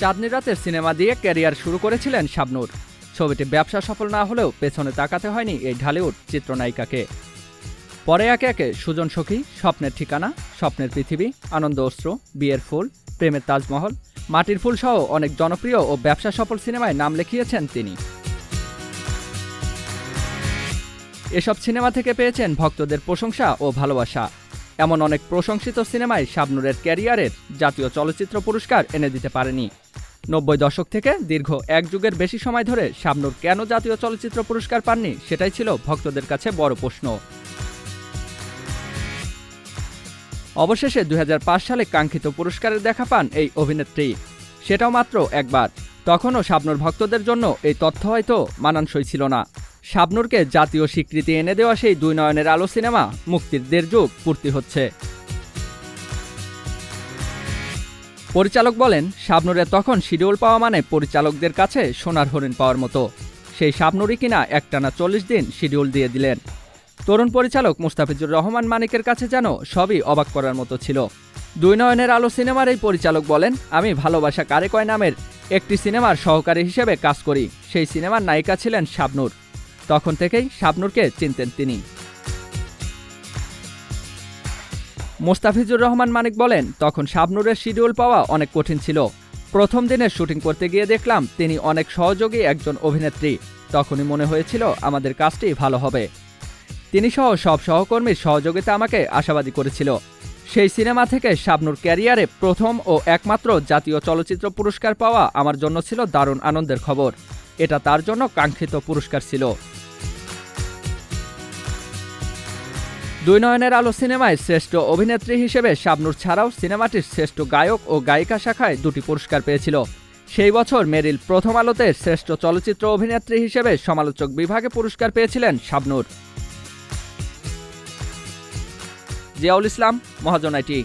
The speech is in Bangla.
চাঁদনি রাতের সিনেমা দিয়ে ক্যারিয়ার শুরু করেছিলেন শাবনূর। ছবিটি ব্যবসা সফল না হলেও পেছনে তাকাতে হয়নি এই ঢালিউড চিত্রনায়িকাকে। পরে একে একে সুজন সখী, স্বপ্নের ঠিকানা, স্বপ্নের পৃথিবী, আনন্দ অস্ত্র বিয়ের ফুল, প্রেমের তাজমহল, মাটির ফুল সহ অনেক জনপ্রিয় ও ব্যবসা সফল সিনেমায় নাম লিখিয়েছেন তিনি। এসব সিনেমা থেকে পেয়েছেন ভক্তদের প্রশংসা ও ভালোবাসা। এমন অনেক প্রশংসিত সিনেমায় শাবনুরের ক্যারিয়ারের জাতীয় চলচ্চিত্র পুরস্কার এনে দিতে পারেনি। নব্বই দশক থেকে দীর্ঘ এক যুগের বেশি সময় ধরে শাবনুর কেন জাতীয় চলচ্চিত্র পুরস্কার পাননি? সেটাই ছিল ভক্তদের কাছে বড় প্রশ্ন। অবশেষে দু হাজার পাঁচ সালে কাঙ্ক্ষিত পুরস্কারের দেখা পান এই অভিনেত্রী। সেটাও মাত্র একবার। তখনও শাবনুর ভক্তদের জন্য এই তথ্য হয়তো মানানসই ছিল না। শাবনুরকে জাতীয় স্বীকৃতি এনে দেওয়া সেই দুই নয়নের আলো সিনেমা মুক্তির দেড় যুগ পূর্তি হচ্ছে। পরিচালক বলেন শাবনুরের তখন শিডিউল পাওয়া মানে পরিচালকদের কাছে সোনার হরিণ পাওয়ার মতো। সেই শাবনুরই কিনা একটানা চল্লিশ দিন শিডিউল দিয়ে দিলেন। তরুণ পরিচালক মুস্তাফিজুর রহমান মানিকের কাছে যেন সবই অবাক করার মতো ছিল। দুই নয়নের আলো সিনেমার এই পরিচালক বলেন, আমি ভালোবাসা কারে কয় নামের একটি সিনেমার সহকারী হিসেবে কাজ করি। সেই সিনেমার নায়িকা ছিলেন শাবনুর। তখন থেকেই শাবনুরকে চিনতেন তিনি। মোস্তাফিজুর রহমান মানিক বলেন, তখন শাবনুরের শিডিউল পাওয়া অনেক কঠিন ছিল। প্রথম দিনের শুটিং করতে গিয়ে দেখলাম তিনি অনেক সহযোগী একজন অভিনেত্রী। তখনই মনে হয়েছিল আমাদের কাজটি ভালো হবে। তিনি সহ সব সহকর্মীর সহযোগিতা আমাকে আশাবাদী করেছিল। সেই সিনেমা থেকে শাবনুর ক্যারিয়ারে প্রথম ও একমাত্র জাতীয় চলচ্চিত্র পুরস্কার পাওয়া আমার জন্য ছিল দারুণ আনন্দের খবর। এটা তার জন্য কাঙ্ক্ষিত পুরস্কার ছিল। দুই নয়নের আলো সিনেমায় শ্রেষ্ঠ অভিনেত্রী হিসেবে শাবনুর ছাড়াও সিনেমাটির শ্রেষ্ঠ গায়ক ও গায়িকা শাখায় দুটি পুরস্কার পেয়েছিল। সেই বছর মেরিল প্রথম আলোতে শ্রেষ্ঠ চলচ্চিত্র অভিনেত্রী হিসেবে সমালোচক বিভাগে পুরস্কার পেয়েছিলেন শাবনুর। জিয়াউল ইসলাম, মহাজন মহাজনাইটি